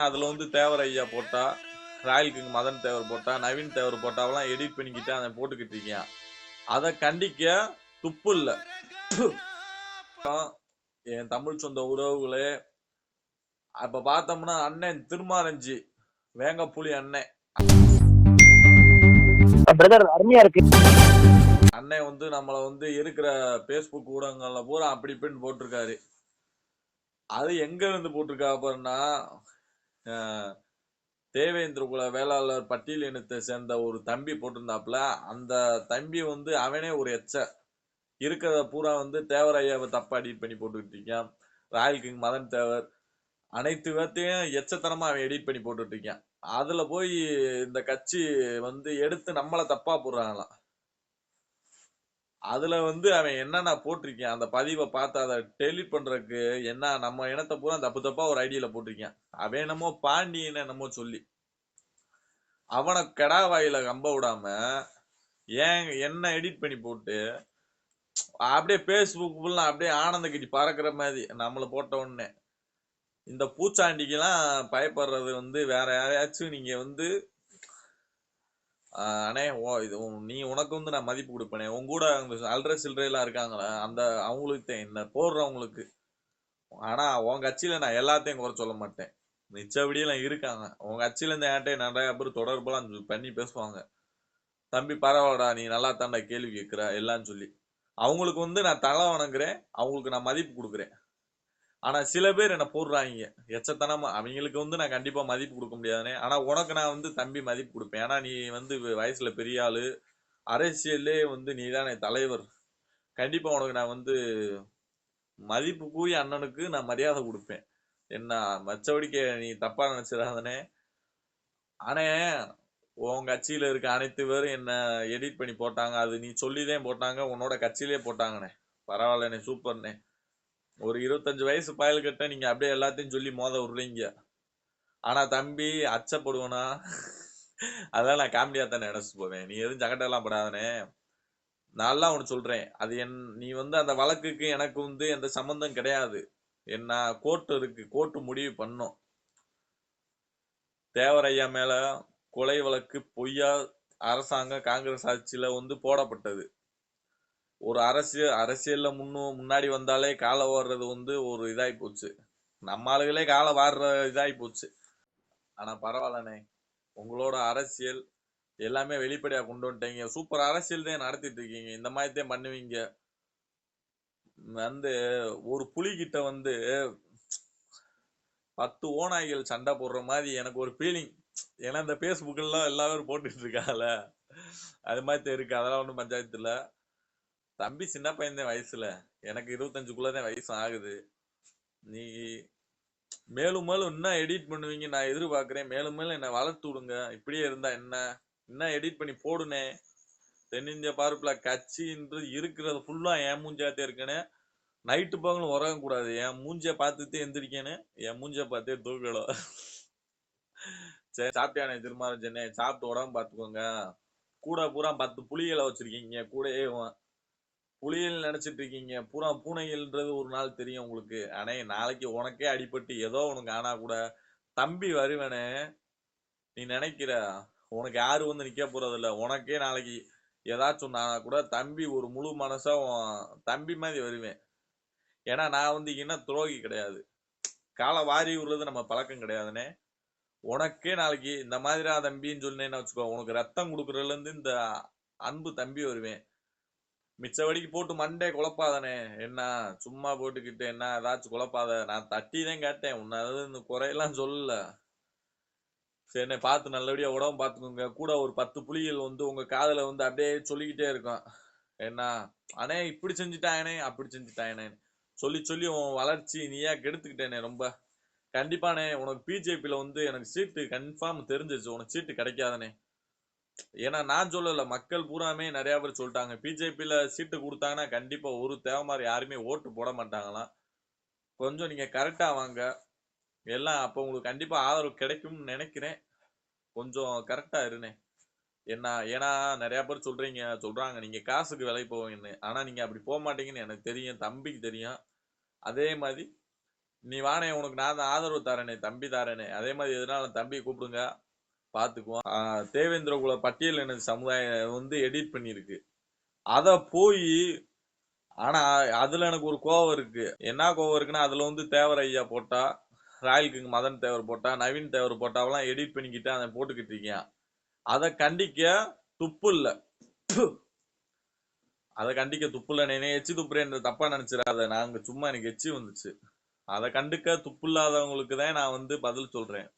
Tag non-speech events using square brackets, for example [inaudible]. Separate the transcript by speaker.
Speaker 1: அதுல வந்து தேவர் ஐயா போட்டா ராயல் கிங் மதன் தேவர் போட்டா நவீன் தேவர் போட்டாவெல்லாம் எடிட் பண்ணிக்கிட்டு அதை போட்டுக்கிட்டு இருக்கியான் அதை கண்டிக்க துப்பு இல்ல. [coughs] என் தமிழ் சொந்த உறவுகளே அப்ப பார்த்தோம்னா அண்ணன் திருமாரஞ்சி வேங்கப்புலி அண்ணன்.
Speaker 2: பிரதர் அருமையா இருக்கு.
Speaker 1: அண்ணன் வந்து நம்மள வந்து இருக்கிற பேஸ்புக் ஊடகங்கள்ல பூரா அப்படி இப்படின்னு போட்டிருக்காரு. அது எங்க இருந்து போட்டிருக்கா பாருன்னா தேவேந்திரகுல தேவேந்திர குல வேளாளர் பட்டியல் இனத்தை சேர்ந்த ஒரு தம்பி போட்டிருந்தாப்புல அந்த தம்பி வந்து அவனே ஒரு எச்ச. இருக்கிறத பூரா வந்து தேவர் ஐயாவை தப்பா எடிட் பண்ணி போட்டுக்கிட்டு இருக்கான். Royal king Madan Thevar. அனைத்து விதத்தையும் எச்சத்தனமா அவன் எடிட் பண்ணி போட்டுட்டு இருக்கான். அதுல போய் இந்த கட்சி வந்து எடுத்து நம்மளை தப்பா போடுறாங்களாம். அதில் வந்து அவன் என்னென்ன போட்டிருக்கான்? அந்த பதிவை பார்த்து அதை டெலிட் பண்ணுறதுக்கு என்ன? நம்ம இனத்தை பூரா தப்பு தப்பாக ஒரு ஐடியில் போட்டிருக்கான். அவன் என்னமோ பாண்டியன் என்னமோ சொல்லி. அவனை கெடா வாயில கம்ப விடாம ஏன் என்ன எடிட் பண்ணி போட்டு அப்படியே ஃபேஸ்புக் ஃபுல்லா அப்படியே ஆனந்த பறக்கிற மாதிரி நம்மளை போட்ட உடனே. இந்த பூச்சாண்டிக்கெல்லாம் பயப்படுறது வந்து வேற யாரையாச்சும் நீங்கள் வந்து அண்ணே ஓ இது நீ உனக்கு வந்து நான் மதிப்பு கொடுப்பேனே. உன் கூட அந்த அல்ற சில்லறையெல்லாம் இருக்காங்களே அந்த அவங்களுக்கு இந்த என்ன போடுறவங்களுக்கு. ஆனா உன் கட்சியில நான் எல்லாத்தையும் குறை சொல்ல மாட்டேன். மிச்சபடியெல்லாம் இருக்காங்க. உன் கட்சியில இருந்து என்கிட்ட நிறைய பேர் தொடர்பெல்லாம் சொல்லி- பண்ணி பேசுவாங்க. தம்பி பரவாயில்லடா நீ நல்லா தாண்டா கேள்வி கேட்குற எல்லாம் சொல்லி. அவங்களுக்கு வந்து நான் தலை வணங்குறேன். அவங்களுக்கு நான் மதிப்பு கொடுக்குறேன். ஆனா சில பேர் என்ன போடுறாங்க. எச்சத்தனமா. அவங்களுக்கு வந்து நான் கண்டிப்பா மதிப்பு கொடுக்க முடியாதுனே. ஆனா உனக்கு நான் வந்து தம்பி மதிப்பு கொடுப்பேன். ஏன்னா நீ வந்து வயசுல பெரிய ஆளு. அரசியல்லே வந்து நீதானே தலைவர். கண்டிப்பா உனக்கு நான் வந்து மதிப்பு கூறி அண்ணனுக்கு நான் மரியாதை கொடுப்பேன். என்ன மச்சபடிக்க நீ தப்பா நினைச்சிடாதனே. ஆனே உன் கட்சியில இருக்க அனைத்து பேரும் என்ன எடிட் பண்ணி போட்டாங்க. அது நீ சொல்லிதான் போட்டாங்க. உன்னோட கட்சியிலே போட்டாங்கண்ணே பரவாயில்லண்ணே சூப்பர்ண்ணே ஒரு இருபத்தஞ்சு வயசு பயல்கிட்ட நீங்க அப்படியே எல்லாத்தையும் சொல்லி மோத விடுறீங்க. ஆனா தம்பி அச்சப்படுவனா? அதெல்லாம் நான் காமெடியா தானே நினைச்சு போவேன். நீ எதுவும் ஜகட்டெல்லாம் படாதானே. நான்லாம் ஒன்று சொல்றேன். அது என் நீ வந்து அந்த வழக்குக்கு எனக்கு வந்து எந்த சம்மந்தம் கிடையாது. என்ன கோர்ட்டு இருக்கு. கோர்ட்டு முடிவு பண்ணும். தேவரையா மேல கொலை வழக்கு பொய்யா அரசாங்க காங்கிரஸ் ஆட்சியில வந்து போடப்பட்டது. ஒரு அரசியல் அரசியல்ல முன்னும் முன்னாடி வந்தாலே காலை ஓடுறது வந்து ஒரு இதாகி போச்சு. நம்ம ஆளுகளே காலை வாடுற இதாகி போச்சு. ஆனா பரவாயில்லண்ணே. உங்களோட அரசியல் எல்லாமே வெளிப்படையா கொண்டு வந்துட்டீங்க. சூப்பர் அரசியல் தான் நடத்திட்டு இருக்கீங்க. இந்த மாதிரி தான் பண்ணுவீங்க. வந்து ஒரு புலிகிட்ட வந்து பத்து ஓநாய்கள் சண்டை போடுற மாதிரி எனக்கு ஒரு ஃபீலிங் ஏன்னா இந்த ஃபேஸ்புக்கெல்லாம் எல்லாரும் போட்டுட்டு இருக்காங்கல்ல. அது மாதிரி தான் இருக்கு. அதெல்லாம் ஒன்றும் பஞ்சாயத்து இல்லை. தம்பி சின்ன பையன் தான் வயசுல. எனக்கு இருபத்தஞ்சுக்குள்ளதான் வயசு ஆகுது. நீ மேலும் மேலும் இன்னும் எடிட் பண்ணுவீங்க? நான் எதிர்பார்க்குறேன். மேலும் மேலும் என்னை வளர்த்து விடுங்க. இப்படியே இருந்தா என்ன? இன்னும் எடிட் பண்ணி போடுனே? தென்னிந்திய பார்ப்பில் கட்சின்றது இருக்கிறது ஃபுல்லா என் மூஞ்சாத்தே இருக்கேன்னு நைட்டு பகலும் உறங்க கூடாது என் மூஞ்சிய பார்த்துட்டே எந்திரிக்கணும் என் மூஞ்சிய பார்த்தே தூக்கணும் சரி சாப்பிட்டியானே திருமாரஞ்சனே சாப்பிட்டு உடம்பு பார்த்துக்கோங்க. கூட பூரா பத்து புளிகளை வச்சிருக்கீங்க. கூடயே புலிகள் நினைச்சிட்டு இருக்கீங்க பூரா பூனைகள்ன்றது ஒரு நாள் தெரியும் உங்களுக்கு. அண்ணே நாளைக்கு உனக்கே அடிபட்டு ஏதோ உனக்கு ஆனா கூட தம்பி வருவனே. நீ நினைக்கிற? உனக்கு யாரு வந்து நிக்க போறது இல்ல உனக்கே நாளைக்கு ஏதாச்சும் நான் கூட தம்பி ஒரு முழு மனசா உன் தம்பி மாதிரி வருவேன். ஏன்னா நான் வந்து என்ன துரோகி கிடையாது. காலை வாரி விடுறது நம்ம பழக்கம் கிடையாதுனே உனக்கே நாளைக்கு இந்த மாதிரியா தம்பின்னு சொன்னேன்னு வச்சுக்கோ. உனக்கு ரத்தம் கொடுக்குறதுல இருந்து இந்த அன்பு தம்பி வருவேன். மிச்சபடிக்கு போட்டு மண்டே குழப்பாதானே? என்ன சும்மா போட்டுக்கிட்டு என்ன ஏதாச்சும் குழப்பாத? நான் தட்டி தான் கேட்டேன். உன்னை அதாவது இந்த குறையெல்லாம் சொல்லல. சரிண்ணே பார்த்து நல்லபடியா உடம்பு பார்த்துக்கோங்க. கூட ஒரு பத்து புலிகள் வந்து உங்க காதில் வந்து அப்படியே சொல்லிக்கிட்டே இருக்கும் என்ன அண்ணே இப்படி செஞ்சுட்டாயனே அப்படி செஞ்சுட்டாயனே. சொல்லி சொல்லி உன் வளர்ச்சி நீயா கெடுத்துக்கிட்டேனே ரொம்ப. கண்டிப்பாண்ணே உனக்கு பிஜேபியில் வந்து எனக்கு சீட்டு கன்ஃபார்ம் தெரிஞ்சிச்சு உனக்கு சீட்டு கிடைக்காதனே. ஏன்னா நான் சொல்லல மக்கள் பூராமே நிறைய பேர் சொல்லிட்டாங்க. பிஜேபியில சீட்டு கொடுத்தாங்கன்னா கண்டிப்பா ஒரு தேவமாரி யாருமே ஓட்டு போட மாட்டாங்களாம். கொஞ்சம் நீங்க கரெக்டா வாங்க. எல்லாம் அப்போ உங்களுக்கு கண்டிப்பா ஆதரவு கிடைக்கும்னு நினைக்கிறேன். கொஞ்சம் கரெக்டா இருனே என்ன ஏன்னா நிறைய பேர் சொல்றீங்க சொல்றாங்க நீங்க காசுக்கு விலை போவீங்கன்னு. ஆனா நீங்க அப்படி போக மாட்டீங்கன்னு எனக்கு தெரியும் தம்பிக்கு தெரியும். அதே மாதிரி நீ வானே உனக்கு நான் தான் ஆதரவு தரேனே தம்பி தரேனே. அதே மாதிரி எதனால தம்பியை கூப்பிடுங்க. பார்த்துக்குவோம் ஆஹ் தேவேந்திர குல பட்டியல் இன சமுதாயம் வந்து எடிட் பண்ணியிருக்கு அத போய் ஆனா அதுல எனக்கு ஒரு கோவம் இருக்கு. என்ன கோவம் இருக்குன்னா அதுல வந்து தேவர் ஐயா போட்டா ராயல் கிங் மதன் தேவர் போட்டா நவீன் தேவர் போட்டாவெல்லாம் எடிட் பண்ணிக்கிட்டு அதை போட்டுக்கிட்டு இருக்கேன் அதை கண்டிக்க துப்பு இல்ல. அதை கண்டிக்க துப்பு இல்லை. நீ எச்சி துப்புறேன் தப்பா நினைச்சிடாத நாங்க சும்மா எனக்கு எச்சி வந்துச்சு. அதை கண்டுக்க துப்பு இல்லாதவங்களுக்கு தான் நான் வந்து பதில் சொல்றேன்.